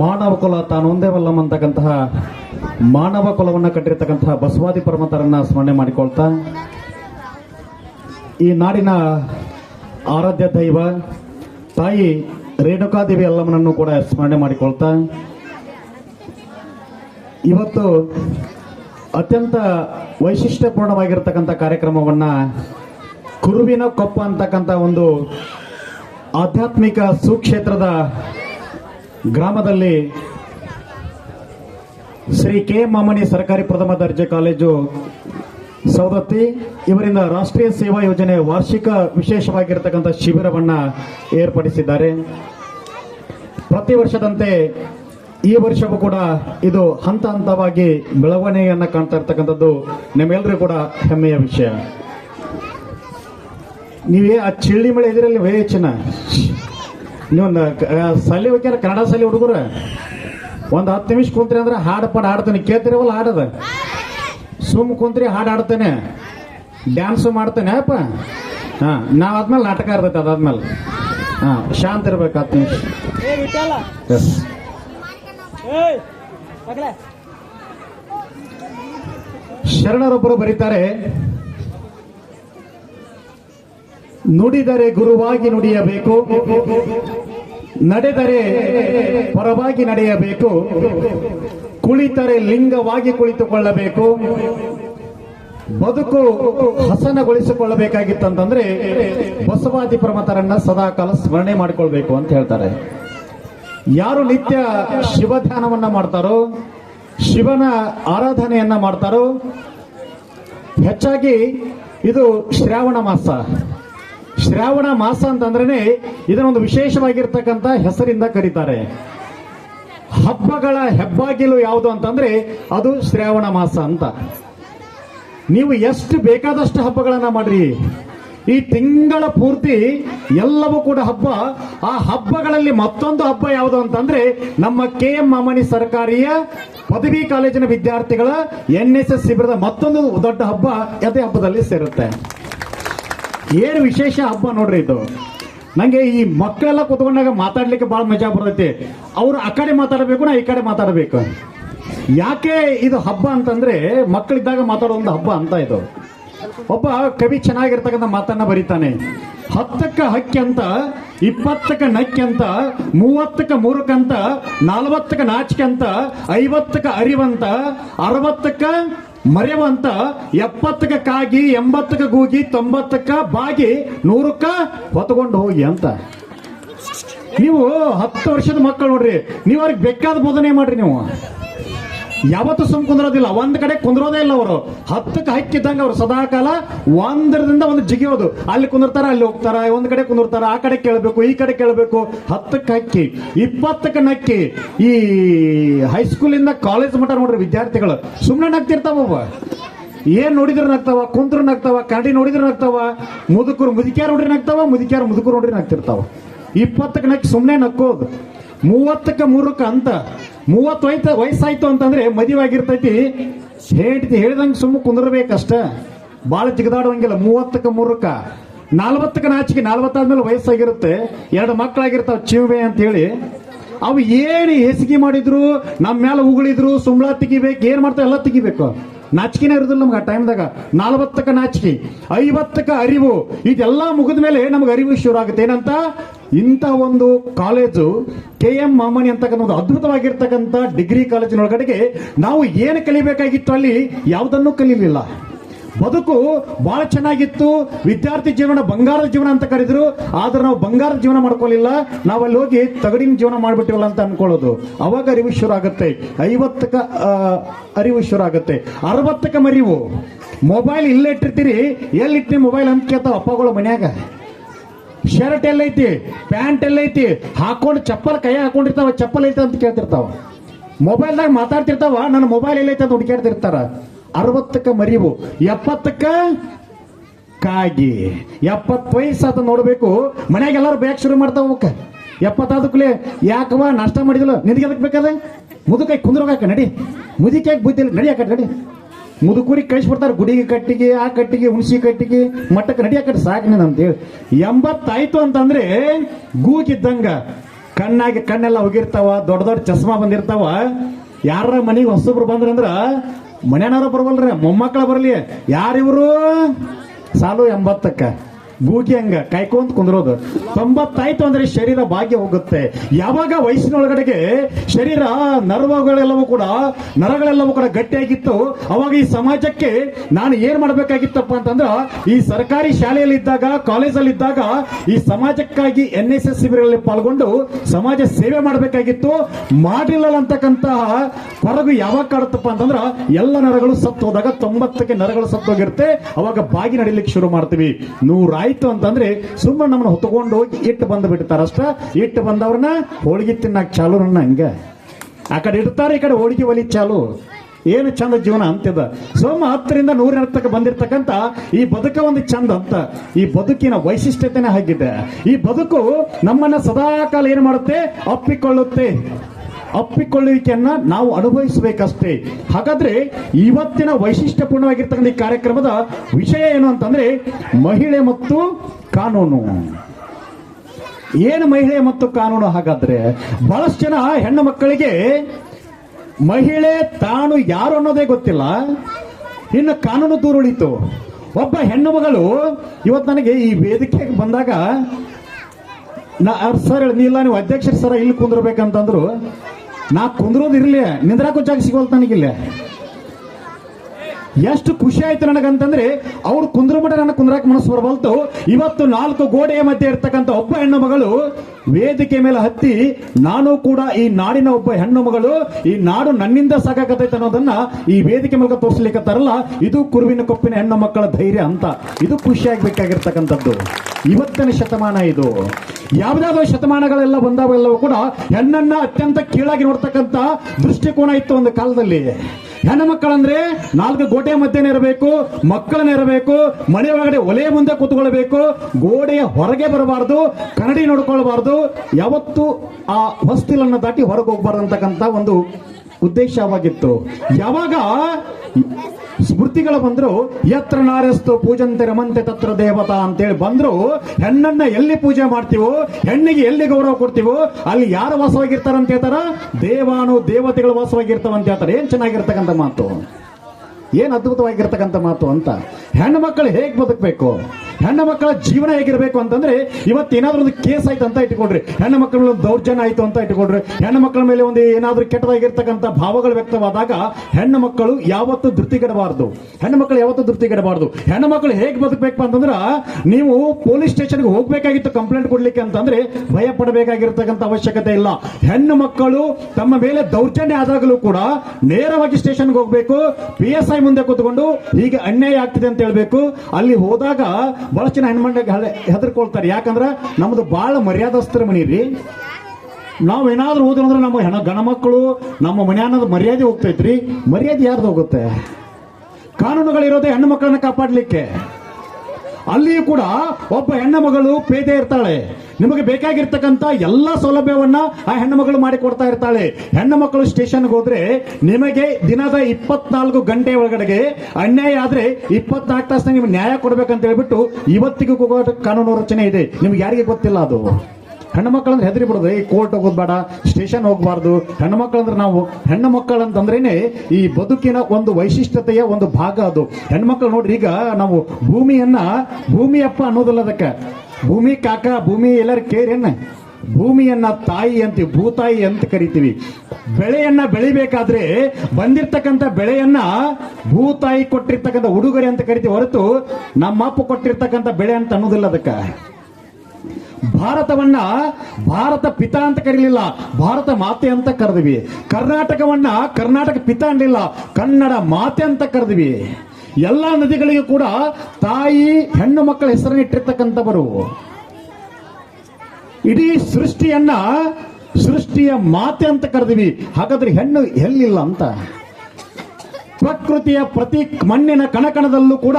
ಮಾನವ ಕುಲ ತಾನೊಂದೇ ವಲ್ಲಂ ಅಂತಕ್ಕಂತಹ ಮಾನವ ಕುಲವನ್ನು ಕಟ್ಟಿರ್ತಕ್ಕಂತಹ ಬಸವಾದಿ ಪರಮತರನ್ನ ಸ್ಮರಣೆ ಮಾಡಿಕೊಳ್ತಾ, ಈ ನಾಡಿನ ಆರಾಧ್ಯ ದೈವ ತಾಯಿ ರೇಣುಕಾದೇವಿ ಅಲ್ಲಮ್ಮನನ್ನು ಕೂಡ ಸ್ಮರಣೆ ಮಾಡಿಕೊಳ್ತಾ, ಇವತ್ತು ಅತ್ಯಂತ ವೈಶಿಷ್ಟ್ಯಪೂರ್ಣವಾಗಿರ್ತಕ್ಕಂಥ ಕಾರ್ಯಕ್ರಮವನ್ನ ಕುರುವಿನ ಕೊಪ್ಪ ಅಂತಕ್ಕಂಥ ಒಂದು ಆಧ್ಯಾತ್ಮಿಕ ಸುಕ್ಷೇತ್ರದ ಗ್ರಾಮದಲ್ಲಿ ಶ್ರೀ ಕೆ ಮಾಮಣಿ ಸರ್ಕಾರಿ ಪ್ರಥಮ ದರ್ಜೆ ಕಾಲೇಜು ಸವದತ್ತಿ, ಇವರಿಂದ ರಾಷ್ಟ್ರೀಯ ಸೇವಾ ಯೋಜನೆ ವಾರ್ಷಿಕ ವಿಶೇಷವಾಗಿರತಕ್ಕಂಥ ಶಿಬಿರವನ್ನು ಏರ್ಪಡಿಸಿದ್ದಾರೆ. ಪ್ರತಿ ವರ್ಷದಂತೆ ಈ ವರ್ಷವೂ ಕೂಡ ಇದು ಹಂತ ಹಂತವಾಗಿ ಬೆಳವಣಿಗೆಯನ್ನು ಕಾಣ್ತಾ ಇರ್ತಕ್ಕಂಥದ್ದು. ನಿಮ್ಮೆಲ್ಲರಿಗೂ ಕೂಡ ಹೆಮ್ಮೆಯ ವಿಷಯ. ನೀವೇ ಆ ಚಿಳ್ಳಿ ಮಳೆ ಇದರಲ್ಲಿ ಹೆಚ್ಚಿನ. ನೀವು ಸಲಿ ಹೋಗ್ಯಾರ ಕನ್ನಡ ಸಲಿ ಹುಡುಗರು. ಒಂದು ಹತ್ತು ನಿಮಿಷ ಕುಂತ್ರಿ ಅಂದ್ರೆ ಹಾಡು ಪಾಡು ಹಾಡ್ತಾನೆ. ಕೇಳ್ತಿರವಲ್ಲ ಹಾಡದ? ಸುಮ್ ಕುಂತ್ರಿ ಹಾಡು ಹಾಡ್ತೇನೆ. ಡ್ಯಾನ್ಸ್ ಮಾಡ್ತೇನೆ ಅಪ್ಪ. ಹಾ ನಾವು ಆದ್ಮೇಲೆ ನಾಟಕ ಇರ್ತೈತೆ ಅದಾದ್ಮೇಲೆ. ಹಾ ಶಾಂತ ಇರ್ಬೇಕು ಹತ್ತು ನಿಮಿಷ. ಎಸ್ ಶರಣರೊಬ್ಬರು ಬರೀತಾರೆ. ನುಡಿದರೆ ಗುರುವಾಗಿ ನುಡಿಯಬೇಕು. ನಡೆದರೆ ಪರವಾಗಿ ನಡೆಯಬೇಕು. ಕುಳಿತರೆ ಲಿಂಗವಾಗಿ ಕುಳಿತುಕೊಳ್ಳಬೇಕು. ಬದುಕು ಹಸನಗೊಳಿಸಿಕೊಳ್ಳಬೇಕಾಗಿತ್ತಂತಂದ್ರೆ ಬಸವಾದಿ ಪ್ರಮತರನ್ನ ಸದಾಕಾಲ ಸ್ಮರಣೆ ಮಾಡಿಕೊಳ್ಬೇಕು ಅಂತ ಹೇಳ್ತಾರೆ. ಯಾರು ನಿತ್ಯ ಶಿವ ಧ್ಯಾನವನ್ನ ಮಾಡ್ತಾರೋ, ಶಿವನ ಆರಾಧನೆಯನ್ನ ಮಾಡ್ತಾರೋ, ಹೆಚ್ಚಾಗಿ ಇದು ಶ್ರಾವಣ ಮಾಸ. ಶ್ರಾವಣ ಮಾಸ ಅಂತಂದ್ರೆ ಇದನ್ನೊಂದು ವಿಶೇಷವಾಗಿರ್ತಕ್ಕಂಥ ಹೆಸರಿಂದ ಕರೀತಾರೆ. ಹಬ್ಬಗಳ ಹೆಬ್ಬಾಗಿಲು ಯಾವುದು ಅಂತಂದ್ರೆ ಅದು ಶ್ರಾವಣ ಮಾಸ ಅಂತ. ನೀವು ಎಷ್ಟು ಬೇಕಾದಷ್ಟು ಹಬ್ಬಗಳನ್ನ ಮಾಡ್ರಿ. ಈ ತಿಂಗಳ ಪೂರ್ತಿ ಎಲ್ಲವೂ ಕೂಡ ಹಬ್ಬ. ಆ ಹಬ್ಬಗಳಲ್ಲಿ ಮತ್ತೊಂದು ಹಬ್ಬ ಯಾವುದು ಅಂತಂದ್ರೆ ನಮ್ಮ ಕೆ ಎಂ ಮಾಮನಿ ಸರ್ಕಾರಿಯ ಪದವಿ ಕಾಲೇಜಿನ ವಿದ್ಯಾರ್ಥಿಗಳ ಎನ್ ಎಸ್ ಎಸ್ ಶಿಬಿರದ ಮತ್ತೊಂದು ದೊಡ್ಡ ಹಬ್ಬ ಅದೇ ಹಬ್ಬದಲ್ಲಿ ಸೇರುತ್ತೆ. ಏನು ವಿಶೇಷ ಹಬ್ಬ ನೋಡ್ರಿ ಇದು? ನಂಗೆ ಈ ಮಕ್ಕಳೆಲ್ಲ ಕುತ್ಕೊಂಡಾಗ ಮಾತಾಡ್ಲಿಕ್ಕೆ ಬಹಳ ಮಜಾ ಬರ್ತೈತಿ. ಅವ್ರು ಆ ಕಡೆ ಮಾತಾಡಬೇಕು, ನಾ ಈ ಕಡೆ ಮಾತಾಡಬೇಕು. ಯಾಕೆ ಇದು ಹಬ್ಬ ಅಂತಂದ್ರೆ, ಮಕ್ಕಳಿದ್ದಾಗ ಮಾತಾಡೋ ಒಂದು ಹಬ್ಬ ಅಂತ ಇದು. ಒಬ್ಬ ಕವಿ ಚೆನ್ನಾಗಿರ್ತಕ್ಕಂಥ ಮಾತನ್ನ ಬರೀತಾನೆ. ಹತ್ತಕ್ಕ ಹಕ್ಕಿ ಅಂತ, ಇಪ್ಪತ್ತಕ್ಕ ನಕ್ಕಿ ಅಂತ, ಮೂವತ್ತಕ್ಕ ಮೂರಕ್ಕಂತ ನಲವತ್ತಕ್ಕ ನಾಚಿಕೆ ಅಂತ, ಐವತ್ತಕ್ಕ ಅರಿವಂತ, ಅರವತ್ತಕ್ಕ ಮರೆವಂತ ಎಪ್ಪತ್ತಕ್ಕ ಕಾಗಿ, ಎಂಬತ್ತಕ್ಕ ಗೂಗಿ, ತೊಂಬತ್ತಕ್ಕ ಬಾಗಿ, ನೂರಕ್ಕ ಹೊತ್ಕೊಂಡು ಹೋಗಿ ಅಂತ. ನೀವು ಹತ್ತು ವರ್ಷದ ಮಕ್ಕಳು ನೋಡ್ರಿ, ನೀವು ಅವ್ರಿಗೆ ಬೇಕಾದ ಬೋಧನೆ ಮಾಡ್ರಿ ನೀವು. ಯಾವತ್ತೂ ಸುಮ್ ಕುಂದ್ರೋದಿಲ್ಲ. ಒಂದ್ ಕಡೆ ಕುಂದ್ರೋದೇ ಇಲ್ಲ ಅವರು. ಹತ್ತಕ್ಕೆ ಹಕ್ಕಿದ್ದಂಗ ಅವ್ರು ಸದಾಕಾಲ ಒಂದರಿಂದ ಒಂದು ಜಿಗಿಯೋದು ಅಲ್ಲಿ ಕುಂದಿರ್ತಾರ, ಅಲ್ಲಿ ಹೋಗ್ತಾರ. ಒಂದ್ ಕಡೆ ಕುಂದಿರ್ತಾರ, ಆ ಕಡೆ ಕೇಳಬೇಕು, ಈ ಕಡೆ ಕೇಳಬೇಕು. ಹತ್ತಕ್ಕೆ ಹಕ್ಕಿ, ಇಪ್ಪತ್ತಕ್ಕೆ ನಕ್ಕಿ. ಈ ಹೈಸ್ಕೂಲ್ ಇಂದ ಕಾಲೇಜ್ ಮಟ್ಟ ನೋಡ್ರಿ ವಿದ್ಯಾರ್ಥಿಗಳು. ಸುಮ್ಮನೆ ನಗ್ತಿರ್ತಾವ ಏನ್ ನೋಡಿದ್ರೆ ನಗ್ತಾವ ಕುಂತ್ರ ನಗ್ತಾವ ಕಾಡಿ ನೋಡಿದ್ರೆ ನಗ್ತಾವ, ಮುದುಕರು ಮುದುಕ್ಯಾರ ನೋಡ್ರಿ ನಗ್ತಾವ, ಮುದುಕ್ಯಾರ ಮುದುಕರು ನೋಡ್ರಿ ನಗ್ತಿರ್ತಾವ. ಇಪ್ಪತ್ತಕ್ಕೆ ನಕ್ಕಿ ಸುಮ್ಮನೆ ನಕ್ಕೋದು. ಮೂವತ್ತಕ್ಕೆ ಮೂರಕ್ಕೆ ಅಂತ. ಮೂವತ್ತು ವಯಸ್ಸ ವಯಸ್ಸಾಯ್ತು ಅಂತಂದ್ರೆ ಮದುವೆ ಆಗಿರ್ತೈತಿ ಹೇಳ್ತಿ ಹೇಳಿದಂಗೆ ಸುಮ್ಮ ಕುಂದಿರ್ಬೇಕಷ್ಟ. ಭಾಳ ಜಿಗದಾಡುವಂಗಿಲ್ಲ ಮೂವತ್ತಕ್ಕೆ ಮೂರಕ್ಕ. ನಾಲ್ವತ್ತಕ್ಕೆ ನಾಚಿಕೆ, ನಾಲ್ವತ್ತಾದ್ಮೇಲೆ ವಯಸ್ಸಾಗಿರುತ್ತೆ. ಎರಡು ಮಕ್ಕಳಾಗಿರ್ತಾವ ಚಿವೆ ಅಂತ ಹೇಳಿ. ಅವು ಏನು ಹೆಸಿಗೆ ಮಾಡಿದ್ರು ನಮ್ಮ ಮೇಲೆ ಉಗುಳಿದ್ರು ಸುಂಬಳ ತೆಗಿಬೇಕು, ಏನು ಮಾಡ್ತಾವೆ ಎಲ್ಲ ತೆಗಿಬೇಕು. ನಾಚಿಕೆನೇ ಇರೋದಿಲ್ಲ ನಮ್ಗೆ ಆ ಟೈಮ್ದಾಗ. ನಾಲ್ವತ್ತಕ್ಕ ನಾಚಿಕೆ, ಐವತ್ತಕ್ಕ ಅರಿವು. ಇದೆಲ್ಲ ಮುಗಿದ ಮೇಲೆ ನಮ್ಗೆ ಅರಿವು ಶುರು ಆಗುತ್ತೆ. ಏನಂತ? ಇಂಥ ಒಂದು ಕಾಲೇಜು ಕೆ ಎಂ ಮಾಮನಿ ಅಂತಕ್ಕಂಥ ಒಂದು ಅದ್ಭುತವಾಗಿರ್ತಕ್ಕಂಥ ಡಿಗ್ರಿ ಕಾಲೇಜಿನೊಳಗಡೆಗೆ ನಾವು ಏನು ಕಲಿಬೇಕಾಗಿತ್ತು ಅಲ್ಲಿ? ಯಾವುದನ್ನು ಕಲೀಲಿಲ್ಲ. ಬದುಕು ಬಹಳ ಚೆನ್ನಾಗಿತ್ತು. ವಿದ್ಯಾರ್ಥಿ ಜೀವನ ಬಂಗಾರದ ಜೀವನ ಅಂತ ಕರೆದ್ರು. ಆದ್ರೆ ನಾವು ಬಂಗಾರದ ಜೀವನ ಮಾಡ್ಕೊಳ್ಳಿಲ್ಲ. ನಾವು ಅಲ್ಲಿ ಹೋಗಿ ತಗಡಿನ ಜೀವನ ಮಾಡ್ಬಿಟ್ಟಿವಲ್ಲ ಅಂತ ಅನ್ಕೊಳ್ಳೋದು. ಅವಾಗ ಅರಿವು ಶುರು ಆಗುತ್ತೆ. ಐವತ್ತಕ್ಕ ಅರಿವು ಶುರು ಆಗುತ್ತೆ. ಅರವತ್ತಕ್ಕ ಮರಿವು. ಮೊಬೈಲ್ ಇಲ್ಲೇ ಇಟ್ಟಿರ್ತೀರಿ. ಎಲ್ಲಿಟ್ಟಿ ಮೊಬೈಲ್ ಅಂತ ಕೇಳ್ತಾವ ಅಪ್ಪಗಳು ಮನ್ಯಾಗ. ಶರ್ಟ್ ಎಲ್ಲೈತಿ, ಪ್ಯಾಂಟ್ ಎಲ್ಲೈತಿ, ಹಾಕೊಂಡು ಚಪ್ಪಲ್ ಕೈ ಹಾಕೊಂಡಿರ್ತಾವ, ಚಪ್ಪಲ್ ಐತೆ ಅಂತ ಕೇಳ್ತಿರ್ತಾವ. ಮೊಬೈಲ್ದಾಗ ಮಾತಾಡ್ತಿರ್ತಾವ, ನನ್ನ ಮೊಬೈಲ್ ಎಲ್ಲೈತೆ ಅಂತ ಹುಡುಕ್ಯಾಡ್ತಿರ್ತಾರ. ಅರವತ್ತಕ್ಕೆ ಮರಿವು, ಎಪ್ಪತ್ತಕ್ಕ ಕಾಗಿ. ಎಪ್ಪತ್ತು ಅದನ್ನ ನೋಡಬೇಕು ಮನೆಗೆ ಎಲ್ಲರೂ ಬ್ಯಾಗ್ ಶುರು ಮಾಡ್ತಾವ ಅವಕ್ಕ. ಎಪ್ಪತ್ತಾದಕ್ಕಲೇ ಯಾಕವ ನಾಷ್ಟ ಮಾಡಿದಿಲ್ಲ ನಿನಗೆ ಅದಕ್ಕೆ ಬೇಕಾದ? ಮುದುಕೈ ಕುಂದ್ರೋಗಾಕ ನಡಿ. ಮುದುಕಾಗಿ ಬುದ್ಧಿ ನಡಿ ಹಾಕ ನಡಿ. ಮುದುಕೂರಿಗೆ ಕಳಿಸ್ಬಿಡ್ತಾರೆ ಗುಡಿಗೆ ಕಟ್ಟಿಗೆ, ಆ ಕಟ್ಟಿಗೆ, ಹುಣಸಿ ಕಟ್ಟಿಗೆ ಮಟ್ಟಕ್ಕೆ ನಡಿಯ ಕಟ್ಟಿ ಸಾಕಿನ ಅಂತೇಳಿ ಎಂಬತ್ತಾಯ್ತು ಅಂತಂದ್ರೆ ಗೂಗಿದ್ದಂಗ ಕಣ್ಣಾಗಿ ಕಣ್ಣೆಲ್ಲ ಹೋಗಿರ್ತಾವ, ದೊಡ್ಡ ದೊಡ್ಡ ಚಸ್ಮಾ ಬಂದಿರ್ತಾವ. ಯಾರ ಮನೆಗೆ ಹೊಸಬ್ರು ಬಂದ್ರಂದ್ರ ಮನೆಯವ್ರ ಬರ್ವಲ್ರ, ಮೊಮ್ಮಕ್ಕಳ ಬರಲಿ. ಯಾರಿವರು? ಸಾಲು ಎಂಬತ್ತಕ್ಕ. ಗೂಗಿ ಹಂಗ ಕಾಯ್ಕೊಂತ ಕುಂದ್ರೋದು. ತೊಂಬತ್ತಾಯ್ತು ಅಂದ್ರೆ ಶರೀರ ಭಾಗ್ಯ ಹೋಗುತ್ತೆ. ಯಾವಾಗ ವಯಸ್ಸಿನೊಳಗಡೆಗೆ ಶರೀರ ನರ್ವಗಳೆಲ್ಲವೂ ಕೂಡ, ನರಗಳೆಲ್ಲವೂ ಕೂಡ ಗಟ್ಟಿಯಾಗಿತ್ತು, ಅವಾಗ ಈ ಸಮಾಜಕ್ಕೆ ನಾನು ಏನ್ ಮಾಡ್ಬೇಕಾಗಿತ್ತಪ್ಪ ಅಂತಂದ್ರ, ಈ ಸರ್ಕಾರಿ ಶಾಲೆಯಲ್ಲಿ ಇದ್ದಾಗ ಕಾಲೇಜಲ್ಲಿ ಇದ್ದಾಗ ಈ ಸಮಾಜಕ್ಕಾಗಿ ಎನ್ ಎಸ್ ಎಸ್ ಶಿಬಿರಗಳಲ್ಲಿ ಪಾಲ್ಗೊಂಡು ಸಮಾಜ ಸೇವೆ ಮಾಡಬೇಕಾಗಿತ್ತು. ಮಾಡಿಲ್ಲ ಅಂತಕ್ಕಂತಹ ಕೊರಗು ಯಾವಾಗ ಕಾಡುತ್ತಪ್ಪ ಅಂತಂದ್ರ, ಎಲ್ಲ ನರಗಳು ಸತ್ತು ಹೋದಾಗ ತೊಂಬತ್ತಕ್ಕೆ ನರಗಳು ಸತ್ತು ಹೋಗಿರುತ್ತೆ ಅವಾಗ ಬಾಗಿ ನಡಿಲಿಕ್ಕೆ ಶುರು ಮಾಡ್ತೀವಿ. ನೂರಾಯ್ತು ಅಂತಂದ್ರೆ ಸುಮ್ಮನೆ ನಮ್ಮನ್ನ ಹೊತ್ಕೊಂಡು ಹೋಗಿ ಇಟ್ಟು ಬಂದು ಬಿಡ್ತಾರಷ್ಟ ಇಟ್ಟು ಬಂದವ್ರನ್ನ ಹೋಳಿಗೆ ತಿನ್ನಕ್ ಚಾಲು ನನ್ನ ಹಂಗ. ಆ ಕಡೆ ಇಡ್ತಾರೆ, ಈ ಕಡೆ ಹೋಳಿಗೆ ಒಲಿ ಚಾಲು. ಏನು ಚಂದ ಜೀವನ ಅಂತ್ಯದ ಸೋಮ ಹತ್ತರಿಂದ ನೂರ ತಕ್ಕ ಬಂದಿರ್ತಕ್ಕಂಥ ಈ ಬದುಕ ಒಂದು ಚಂದ ಅಂತ. ಈ ಬದುಕಿನ ವೈಶಿಷ್ಟ್ಯತೆನೇ ಆಗಿದೆ. ಈ ಬದುಕು ನಮ್ಮನ್ನ ಸದಾಕಾಲ ಏನು ಮಾಡುತ್ತೆ? ಅಪ್ಪಿಕೊಳ್ಳುತ್ತೆ ಅಪ್ಪಿಕೊಳ್ಳುವಿಕೆಯನ್ನ ನಾವು ಅನುಭವಿಸಬೇಕಷ್ಟೇ. ಹಾಗಾದ್ರೆ ಇವತ್ತಿನ ವೈಶಿಷ್ಟ್ಯಪೂರ್ಣವಾಗಿರ್ತಕ್ಕಂಥ ಈ ಕಾರ್ಯಕ್ರಮದ ವಿಷಯ ಏನು ಅಂತಂದ್ರೆ ಮಹಿಳೆ ಮತ್ತು ಕಾನೂನು. ಏನು ಮಹಿಳೆ ಮತ್ತು ಕಾನೂನು ಹಾಗಾದ್ರೆ? ಬಹಳಷ್ಟು ಜನ ಹೆಣ್ಣು ಮಕ್ಕಳಿಗೆ ಮಹಿಳೆ ತಾನು ಯಾರು ಅನ್ನೋದೇ ಗೊತ್ತಿಲ್ಲ. ಇನ್ನು ಕಾನೂನು ದೂರು ಉಳಿತು. ಒಬ್ಬ ಹೆಣ್ಣು ಮಗಳು, ಇವತ್ತು ನನಗೆ ಈ ವೇದಿಕೆಗೆ ಬಂದಾಗ ನಾ ಸರ್ ನೀ ಇಲ್ಲ, ನೀವು ಅಧ್ಯಕ್ಷರು ಸರ ಇಲ್ಲಿ ಕುಂದ್ರಬೇಕಂತಂದ್ರು. ನಾ ಕುಂದ್ರೋದಿರ್ಲಿ ನಿಂದ್ರಾಕೋ ಜಾಗ ಸಿಗೋಲ್ ನನಗಿಲ್ಲ. ಎಷ್ಟು ಖುಷಿ ಆಯ್ತು ನನಗಂತಂದ್ರೆ ಅವ್ರು ಕುಂದ್ರ ಮಠ ನನ್ನ ಕುಂದ್ರಾಕ್ ಮನಸ್ಸು ಬರಬಲ್ತು ಇವತ್ತು ನಾಲ್ಕು ಗೋಡೆಯ ಮಧ್ಯೆ ಇರ್ತಕ್ಕಂಥ ಒಬ್ಬ ಹೆಣ್ಣು ಮಗಳು ವೇದಿಕೆ ಮೇಲೆ ಹತ್ತಿ, ನಾನು ಕೂಡ ಈ ನಾಡಿನ ಒಬ್ಬ ಹೆಣ್ಣು ಮಗಳು, ಈ ನಾಡು ನನ್ನಿಂದ ಸಾಕಾಗತೈತೆ ಅನ್ನೋದನ್ನ ಈ ವೇದಿಕೆ ಮೂಲಕ ತೋರಿಸ್ಲಿಕ್ಕತ್ತಾರಲ್ಲ ಇದು ಕುರುವಿನ ಕೊಪ್ಪಿನ ಹೆಣ್ಣು ಮಕ್ಕಳ ಧೈರ್ಯ ಅಂತ. ಇದು ಖುಷಿಯಾಗಬೇಕಾಗಿರ್ತಕ್ಕಂಥದ್ದು. ಇವತ್ತಿನ ಶತಮಾನ ಇದು. ಯಾವ್ದಾದ್ರು ಶತಮಾನಗಳೆಲ್ಲ ಬಂದಾವೆಲ್ಲವೂ ಕೂಡ ಹೆಣ್ಣನ್ನ ಅತ್ಯಂತ ಕೀಳಾಗಿ ನೋಡ್ತಕ್ಕಂಥ ದೃಷ್ಟಿಕೋನ ಇತ್ತು ಒಂದು ಕಾಲದಲ್ಲಿ. ಹೆಣ್ಣು ಮಕ್ಕಳಂದ್ರೆ ನಾಲ್ಕು ಗೋಟೆ ಮಧ್ಯೆ ಇರಬೇಕು, ಮಕ್ಕಳನ್ನ ಇರಬೇಕು, ಮನೆ ಒಳಗಡೆ ಒಲೆ ಮುಂದೆ ಕೂತ್ಕೊಳ್ಬೇಕು, ಗೋಡೆಯ ಹೊರಗೆ ಬರಬಾರದು, ಕನ್ನಡಿ ನೋಡ್ಕೊಳ್ಬಾರ್ದು, ಯಾವತ್ತು ಆ ಹೊಸ್ತಿಲನ್ನು ದಾಟಿ ಹೊರಗೆ ಹೋಗ್ಬಾರ್ದು ಅಂತಕ್ಕಂಥ ಒಂದು ಉದ್ದೇಶವಾಗಿತ್ತು. ಯಾವಾಗ ಸ್ಮೃತಿಗಳು ಬಂದ್ರು, ಯತ್ರ ನಾರಸ್ತು ಪೂಜಂತೆ ರಮಂತೆ ತತ್ರ ದೇವತಾ ಅಂತೇಳಿ ಬಂದ್ರು. ಹೆಣ್ಣನ್ನ ಎಲ್ಲಿ ಪೂಜೆ ಮಾಡ್ತೀವೋ, ಹೆಣ್ಣಿಗೆ ಎಲ್ಲಿ ಗೌರವ ಕೊಡ್ತೀವೋ, ಅಲ್ಲಿ ಯಾರು ವಾಸವಾಗಿರ್ತಾರಂತ ಹೇಳ್ತಾರ? ದೇವಾನು ದೇವತೆಗಳು ವಾಸವಾಗಿರ್ತಾವಂತ ಹೇಳ್ತಾರೆ. ಏನ್ ಚೆನ್ನಾಗಿರ್ತಕ್ಕಂಥ ಮಾತು? ಏನ್ ಅದ್ಭುತವಾಗಿರ್ತಕ್ಕಂಥ ಮಾತು ಅಂತ? ಹೆಣ್ಣು ಮಕ್ಕಳು ಹೇಗೆ ಬದುಕಬೇಕು? ಹೆಣ್ಣು ಮಕ್ಕಳ ಜೀವನ ಹೇಗಿರಬೇಕು ಅಂತಂದ್ರೆ ಇವತ್ತು ಏನಾದ್ರೂ ಒಂದು ಕೇಸ್ ಆಯ್ತು ಅಂತ ಇಟ್ಕೊಂಡ್ರಿ. ಹೆಣ್ಣು ಮಕ್ಕಳ ದೌರ್ಜನ್ಯ ಆಯ್ತು ಅಂತ ಇಟ್ಕೊಂಡ್ರೆ. ಹೆಣ್ಣು ಮಕ್ಕಳ ಮೇಲೆ ಒಂದು ಏನಾದ್ರೂ ಕೆಟ್ಟದಾಗಿರ್ತಕ್ಕಂಥ ಭಾವಗಳು ವ್ಯಕ್ತವಾದಾಗ ಹೆಣ್ಣು ಮಕ್ಕಳು ಯಾವತ್ತೂ ಧೃತಿಗೆಡಬಾರದು. ಹೆಣ್ಣು ಮಕ್ಕಳು ಯಾವತ್ತೂ ಧೃತಿಗೆಡಬಾರದು. ಹೆಣ್ಣು ಮಕ್ಕಳು ಹೇಗೆ ಬದುಕಬೇಕು ಅಂತಂದ್ರೆ ನೀವು ಪೊಲೀಸ್ ಸ್ಟೇಷನ್ಗೆ ಹೋಗ್ಬೇಕಾಗಿತ್ತು ಕಂಪ್ಲೇಂಟ್ ಕೊಡ್ಲಿಕ್ಕೆ ಅಂತಂದ್ರೆ ಭಯ ಪಡಬೇಕಾಗಿರ್ತಕ್ಕಂಥ ಅವಶ್ಯಕತೆ ಇಲ್ಲ. ಹೆಣ್ಣು ಮಕ್ಕಳು ತಮ್ಮ ಮೇಲೆ ದೌರ್ಜನ್ಯ ಆದಾಗಲೂ ಕೂಡ ನೇರವಾಗಿ ಸ್ಟೇಷನ್ಗೆ ಹೋಗ್ಬೇಕು, ಪಿ ಎಸ್ ಐ ಮುಂದೆ ಕೂತ್ಕೊಂಡು ಹೀಗೆ ಅನ್ಯಾಯ ಆಗ್ತಿದೆ ಅಂತ ಹೇಳಬೇಕು. ಅಲ್ಲಿ ಹೋದಾಗ ಬಹಳಷ್ಟು ಜನ ಹೆಣ್ಮಂಡಿಗೆ ಹೆದರ್ಕೊಳ್ತಾರೆ. ಯಾಕಂದ್ರೆ ನಮ್ದು ಭಾಳ ಮರ್ಯಾದಸ್ತರ ಮನೆ ರೀ. ನಾವು ಏನಾದ್ರೂ ಹೋದ್ರು ಅಂದ್ರೆ ನಮ್ಮ ಹೆಣ ಗಣ ಮಕ್ಕಳು ನಮ್ಮ ಮನೆ ಅನ್ನೋದು ಮರ್ಯಾದೆ ಹೋಗ್ತೈತ್ರಿ. ಮರ್ಯಾದೆ ಯಾರ್ದು ಹೋಗುತ್ತೆ? ಕಾನೂನುಗಳಿರೋದೇ ಹೆಣ್ಣು ಮಕ್ಕಳನ್ನ ಕಾಪಾಡ್ಲಿಕ್ಕೆ. ಅಲ್ಲಿಯೂ ಕೂಡ ಒಬ್ಬ ಹೆಣ್ಣು ಮಗಳು ಪೇದೆ ಇರ್ತಾಳೆ. ನಿಮಗೆ ಬೇಕಾಗಿರ್ತಕ್ಕಂಥ ಎಲ್ಲ ಸೌಲಭ್ಯವನ್ನ ಆ ಹೆಣ್ಣು ಮಗಳು ಮಾಡಿಕೊಡ್ತಾ ಇರ್ತಾಳೆ. ಹೆಣ್ಣು ಮಕ್ಕಳು ಸ್ಟೇಷನ್ಗೆ ಹೋದ್ರೆ ನಿಮಗೆ ದಿನದ ಇಪ್ಪತ್ನಾಲ್ಕು ಗಂಟೆ ಒಳಗಡೆಗೆ ಅನ್ಯಾಯ ಆದ್ರೆ ಇಪ್ಪತ್ನಾಲ್ಕು ತಾಸಿನ ನಿಮ್ಗೆ ನ್ಯಾಯ ಕೊಡ್ಬೇಕಂತ ಹೇಳ್ಬಿಟ್ಟು ಇವತ್ತಿಗೂ ಕಾನೂನು ರಚನೆ ಇದೆ. ನಿಮ್ಗೆ ಯಾರಿಗೆ ಗೊತ್ತಿಲ್ಲ ಅದು? ಹೆಣ್ಣು ಮಕ್ಕಳಂದ್ರೆ ಹೆದರಿ ಬಿಡೋದು ಈ ಕೋರ್ಟ್ ಹೋಗೋದು ಬೇಡ, ಸ್ಟೇಷನ್ ಹೋಗಬಾರ್ದು. ಹೆಣ್ಣು ಮಕ್ಕಳಂದ್ರೆ ನಾವು ಹೆಣ್ಣು ಮಕ್ಕಳಂತಂದ್ರೇನೆ ಈ ಬದುಕಿನ ಒಂದು ವೈಶಿಷ್ಟ್ಯತೆಯ ಒಂದು ಭಾಗ ಅದು. ಹೆಣ್ಣು ಮಕ್ಕಳು ನೋಡ್ರಿ, ಈಗ ನಾವು ಭೂಮಿಯನ್ನ ಭೂಮಿಯಪ್ಪ ಅನ್ನೋದಿಲ್ಲ ಅದಕ್ಕೆ. ಭೂಮಿ ಕಾಕ, ಭೂಮಿ ಎಲ್ಲರೂ ಕೇರೇನ ಭೂಮಿಯನ್ನ ತಾಯಿ ಅಂತೀವಿ, ಭೂತಾಯಿ ಅಂತ ಕರಿತೀವಿ. ಬೆಳೆಯನ್ನ ಬೆಳಿಬೇಕಾದ್ರೆ ಬಂದಿರ್ತಕ್ಕಂಥ ಬೆಳೆಯನ್ನ ಭೂತಾಯಿ ಕೊಟ್ಟಿರ್ತಕ್ಕಂಥ ಉಡುಗೊರೆ ಅಂತ ಕರಿತೀವಿ ಹೊರತು ನಮ್ಮಪ್ಪ ಕೊಟ್ಟಿರ್ತಕ್ಕಂಥ ಬೆಳೆ ಅಂತ ಅನ್ನೋದಿಲ್ಲ ಅದಕ್ಕೆ. ಭಾರತವನ್ನ ಭಾರತ ಪಿತ ಅಂತ ಕರೀಲಿಲ್ಲ. ಭಾರತ ಮಾತೆ ಅಂತ ಕರೆದ್ವಿ. ಕರ್ನಾಟಕವನ್ನ ಕರ್ನಾಟಕ ಪಿತ ಅನ್ನಲಿಲ್ಲ ಕನ್ನಡ ಮಾತೆ ಅಂತ ಕರೆದ್ವಿ. ಎಲ್ಲ ನದಿಗಳಿಗೂ ಕೂಡ ತಾಯಿ, ಹೆಣ್ಣು ಮಕ್ಕಳ ಹೆಸರನ್ನು ಇಟ್ಟಿರ್ತಕ್ಕಂಥವರು. ಇಡೀ ಸೃಷ್ಟಿಯನ್ನ ಸೃಷ್ಟಿಯ ಮಾತೆ ಅಂತ ಕರೆದ್ವಿ. ಹಾಗಾದ್ರೆ ಹೆಣ್ಣು ಎಲ್ಲಿಲ್ಲ ಅಂತ? ಪ್ರಕೃತಿಯ ಪ್ರತಿ ಮಣ್ಣಿನ ಕಣಕಣದಲ್ಲೂ ಕೂಡ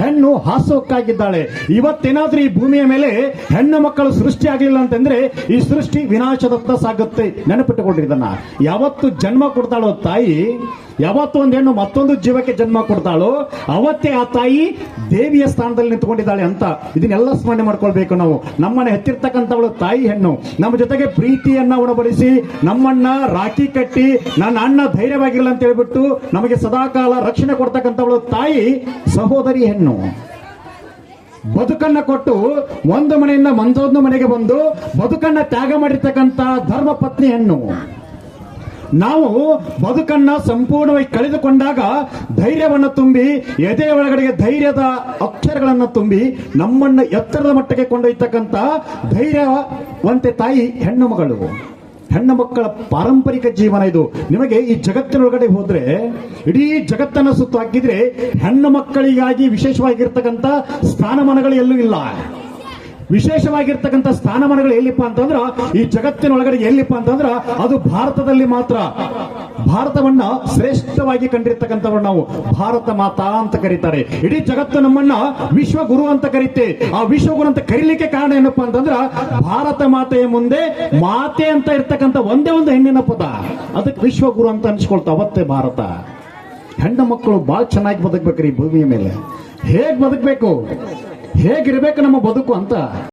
ಹೆಣ್ಣು ಹಾಸೋಕ್ಕಾಗಿದ್ದಾಳೆ ಇವತ್ತೇನಾದ್ರೂ ಈ ಭೂಮಿಯ ಮೇಲೆ ಹೆಣ್ಣು ಮಕ್ಕಳು ಸೃಷ್ಟಿ ಆಗಲಿಲ್ಲ ಅಂತಂದ್ರೆ ಈ ಸೃಷ್ಟಿ ವಿನಾಶದತ್ತ ಸಾಗುತ್ತೆ. ನೆನಪಿಟ್ಟುಕೊಂಡಿದ್ದನ್ನ ಯಾವತ್ತು ಜನ್ಮ ಕೊಡ್ತಾಳೋ ತಾಯಿ ಯಾವತ್ತು ಒಂದು ಹೆಣ್ಣು ಮತ್ತೊಂದು ಜೀವಕ್ಕೆ ಜನ್ಮ ಕೊಡ್ತಾಳೋ ಅವತ್ತೇ ಆ ತಾಯಿ ದೇವಿಯ ಸ್ಥಾನದಲ್ಲಿ ನಿಂತ್ಕೊಂಡಿದ್ದಾಳೆ ಅಂತ ಇದನ್ನೆಲ್ಲ ಸ್ಮರಣೆ ಮಾಡ್ಕೊಳ್ಬೇಕು ನಾವು. ನಮ್ಮನ್ನ ಹೆತ್ತಿರ್ತಕ್ಕಂಥವಳು ತಾಯಿ ಹೆಣ್ಣು. ನಮ್ಮ ಜೊತೆಗೆ ಪ್ರೀತಿಯನ್ನ ಉಣಬಡಿಸಿ ನಮ್ಮಣ್ಣ ರಾಖಿ ಕಟ್ಟಿ, ನನ್ನ ಅಣ್ಣ ಧೈರ್ಯವಾಗಿರಲ್ಲ ಅಂತ ಹೇಳ್ಬಿಟ್ಟು ನಮಗೆ ಸದಾಕಾಲ ರಕ್ಷಣೆ ಕೊಡ್ತಕ್ಕಂಥವಳು ತಾಯಿ, ಸಹೋದರಿ ಹೆಣ್ಣು. ಬದುಕನ್ನ ಕೊಟ್ಟು ಒಂದು ಮನೆಯಿಂದ ಮಂದೊಂದು ಮನೆಗೆ ಬಂದು ಬದುಕನ್ನ ತ್ಯಾಗ ಮಾಡಿರ್ತಕ್ಕಂಥ ಧರ್ಮ ಪತ್ನಿ ಹೆಣ್ಣು. ನಾವು ಬದುಕನ್ನ ಸಂಪೂರ್ಣವಾಗಿ ಕಳೆದುಕೊಂಡಾಗ ಧೈರ್ಯವನ್ನು ತುಂಬಿ ಎದೆ ಒಳಗಡೆಗೆ ಧೈರ್ಯದ ಅಕ್ಷರಗಳನ್ನು ತುಂಬಿ, ನಮ್ಮನ್ನ ಎತ್ತರದ ಮಟ್ಟಕ್ಕೆ ಕೊಂಡೊಯ್ತಕ್ಕಂಥ ಧೈರ್ಯವಂತೆ ತಾಯಿ, ಹೆಣ್ಣು ಮಗಳು. ಹೆಣ್ಣು ಮಕ್ಕಳ ಪಾರಂಪರಿಕ ಜೀವನ ಇದು. ನಿಮಗೆ ಈ ಜಗತ್ತಿನೊಳಗಡೆ ಹೋದ್ರೆ, ಇಡೀ ಜಗತ್ತನ್ನ ಸುತ್ತು ಹಾಕಿದ್ರೆ ಹೆಣ್ಣು ಮಕ್ಕಳಿಗಾಗಿ ವಿಶೇಷವಾಗಿರ್ತಕ್ಕಂಥ ಸ್ಥಾನಮಾನಗಳು ಎಲ್ಲೂ ಇಲ್ಲ. ವಿಶೇಷವಾಗಿರ್ತಕ್ಕಂಥ ಸ್ಥಾನಮಾನಗಳು ಎಲ್ಲಿಪ್ಪ ಅಂತಂದ್ರ, ಈ ಜಗತ್ತಿನೊಳಗಡೆ ಎಲ್ಲಿಪ್ಪ ಅಂತಂದ್ರ, ಅದು ಭಾರತದಲ್ಲಿ ಮಾತ್ರ. ಭಾರತವನ್ನ ಶ್ರೇಷ್ಠವಾಗಿ ಕಂಡಿರ್ತಕ್ಕಂಥವ್ರು ನಾವು. ಭಾರತ ಮಾತಾ ಅಂತ ಕರೀತಾರೆ. ಇಡೀ ಜಗತ್ತು ನಮ್ಮನ್ನ ವಿಶ್ವಗುರು ಅಂತ ಕರೀತೆ. ಆ ವಿಶ್ವಗುರು ಅಂತ ಕರೀಲಿಕ್ಕೆ ಕಾರಣ ಏನಪ್ಪಾ ಅಂತಂದ್ರ, ಭಾರತ ಮಾತೆಯ ಮುಂದೆ ಮಾತೆ ಅಂತ ಇರ್ತಕ್ಕಂಥ ಒಂದೇ ಒಂದು ಹೆಣ್ಣಿನ ಪದ. ಅದಕ್ಕೆ ವಿಶ್ವಗುರು ಅಂತ ಅನ್ಸ್ಕೊಳ್ತಾ ಅವತ್ತೇ ಭಾರತ. ಹೆಣ್ಣು ಮಕ್ಕಳು ಬಹಳ ಚೆನ್ನಾಗಿ ಬದುಕ್ಬೇಕ್ರಿ ಭೂಮಿಯ ಮೇಲೆ. ಹೇಗ್ ಬದುಕಬೇಕು? ಹೇಗಿರ್ಬೇಕು ನಮ್ಮ ಬದುಕು ಅಂತ.